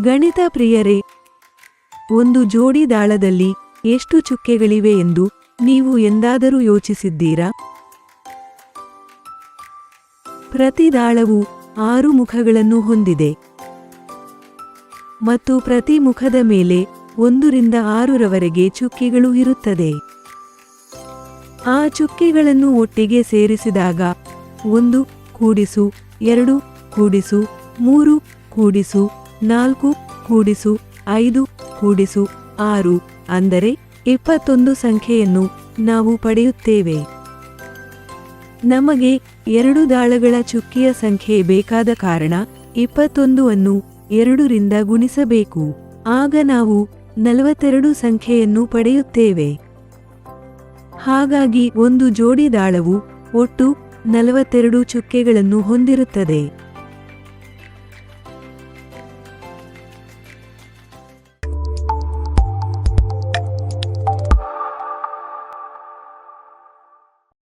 ಗಣಿತ ಪ್ರಿಯರೇ, ಒಂದು ಜೋಡಿ ದಾಳದಲ್ಲಿ ಎಷ್ಟು ಚುಕ್ಕೆಗಳಿವೆ ಎಂದು ನೀವು ಎಂದಾದರೂ ಯೋಚಿಸಿದ್ದೀರಾ? ಪ್ರತಿ ದಾಳವು ಆರು ಮುಖಗಳನ್ನು ಹೊಂದಿದೆ ಮತ್ತು ಪ್ರತಿ ಮುಖದ ಮೇಲೆ ಒಂದರಿಂದ ಆರರವರೆಗೆ ಚುಕ್ಕೆಗಳು ಇರುತ್ತದೆ. ಆ ಚುಕ್ಕೆಗಳನ್ನು ಒಟ್ಟಿಗೆ ಸೇರಿಸಿದಾಗ ಒಂದು ಕೂಡಿಸು, ಎರಡು ಕೂಡಿಸು, ಮೂರು ಕೂಡಿಸು, ನಾಲ್ಕು ಕೂಡಿಸು, ಐದು ಕೂಡಿಸು, ಆರು ಅಂದರೆ ಇಪ್ಪತ್ತೊಂದು ಸಂಖ್ಯೆಯನ್ನು ನಾವು ಪಡೆಯುತ್ತೇವೆ. ನಮಗೆ ಎರಡು ದಾಳಗಳ ಚುಕ್ಕಿಯ ಸಂಖ್ಯೆ ಬೇಕಾದ ಕಾರಣ ಇಪ್ಪತ್ತೊಂದು ಅನ್ನು ಎರಡರಿಂದ ಗುಣಿಸಬೇಕು. ಆಗ ನಾವು ನಲವತ್ತೆರಡು ಸಂಖ್ಯೆಯನ್ನು ಪಡೆಯುತ್ತೇವೆ. ಹಾಗಾಗಿ ಒಂದು ಜೋಡಿ ದಾಳವು ಒಟ್ಟು ನಲವತ್ತೆರಡು ಚುಕ್ಕೆಗಳನ್ನು ಹೊಂದಿರುತ್ತದೆ.